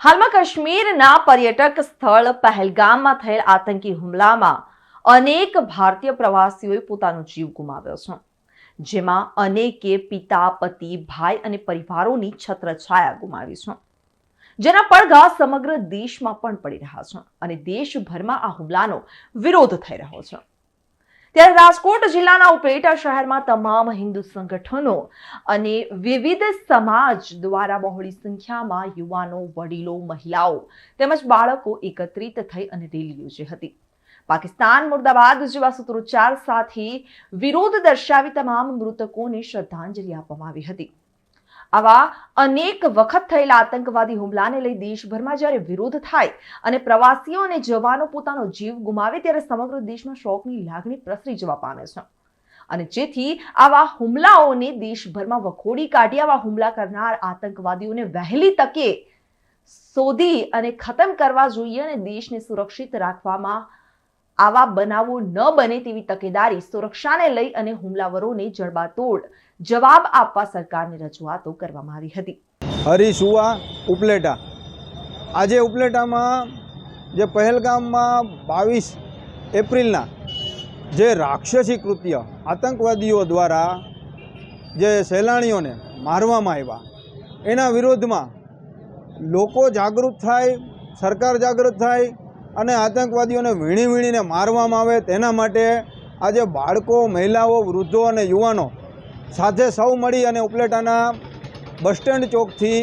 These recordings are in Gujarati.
હાલમાં કાશ્મીરના પર્યટક સ્થળ પહેલગામમાં થયેલ આતંકી હુમલામાં અનેક ભારતીય પ્રવાસીઓએ પોતાનો જીવ ગુમાવ્યો છે. જેમાં અનેકે પિતા, પતિ, ભાઈ અને પરિવારોની છત્રછાયા ગુમાવી છે. જેના પડઘા સમગ્ર દેશમાં પણ પડી રહ્યા છે અને દેશભરમાં આ હુમલાનો વિરોધ થઈ રહ્યો છે. ત્યારે રાજકોટ જિલ્લાના ઉપલેટા શહેરમાં તમામ હિન્દુ સંગઠનો અને વિવિધ સમાજ દ્વારા બહોળી સંખ્યામાં યુવાનો, વડીલો, મહિલાઓ તેમજ બાળકો એકત્રિત થઈ અને રેલી યોજી હતી. પાકિસ્તાન, મુર્દાબાદ જેવા સૂત્રોચ્ચાર સાથે વિરોધ દર્શાવી તમામ મૃતકોને શ્રદ્ધાંજલિ આપવામાં આવી હતી. આવા અનેક વખત થયેલા આતંકવાદી હુમલાને લઈ દેશભરમાં જ્યારે વિરોધ થાય અને પ્રવાસીઓ અને જવાનો પોતાનો જીવ ગુમાવે ત્યારે સમગ્ર દેશમાં શોકની લાગણી પ્રસરી જવા પામે છે. અને જેથી આવા હુમલાઓને દેશભરમાં વખોડી કાઢી આવા હુમલા કરનાર આતંકવાદીઓને વહેલી તકે શોધી અને ખતમ કરવા જોઈએ અને દેશને સુરક્ષિત રાખવામાં આવા બનાવો ન બને તેવી તકેદારી સુરક્ષાને લઈ અને હુમલાવરોને જડબાતોડ જવાબ આપવા સરકારને રજૂઆતો કરવામાં આવી હતી. હરીસુવા ઉપલેટા. આજે ઉપલેટામાં જે પહેલગામમાં બાવીસ એપ્રિલના જે રાક્ષસી કૃત્ય આતંકવાદીઓ દ્વારા જે સહેલાણીઓને મારવામાં આવ્યા, એના વિરોધમાં લોકો જાગૃત થાય, સરકાર જાગૃત થાય અને આતંકવાદીઓને વીણી વીણીને મારવામાં આવે તેના માટે આજે બાળકો, મહિલાઓ, વૃદ્ધો અને યુવાનો સાથે સૌ મળી અને ઉપલેટાના બસ સ્ટેન્ડ ચોકથી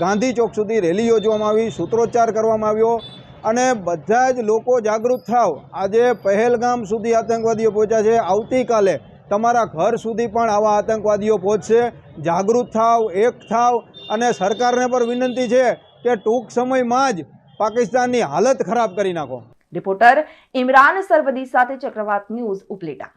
ગાંધી ચોક સુધી રેલી યોજવામાં આવી, સૂત્રોચ્ચાર કરવામાં આવ્યો અને બધા જ લોકો જાગૃત થાવ. આજે પહેલગામ સુધી આતંકવાદીઓ પહોંચ્યા છે. આવતીકાલે તમારા ઘર સુધી પણ આવા આતંકવાદીઓ પહોંચશે. જાગૃત થાવ, એક થાવ અને સરકારને પણ વિનંતી છે કે ટૂંક સમયમાં જ પાકિસ્તાનની હાલત ખરાબ કરી નાખો. રિપોર્ટર ઇમરાન સરવદી સાથે ચક્રવાત ન્યૂઝ ઉપલેટા.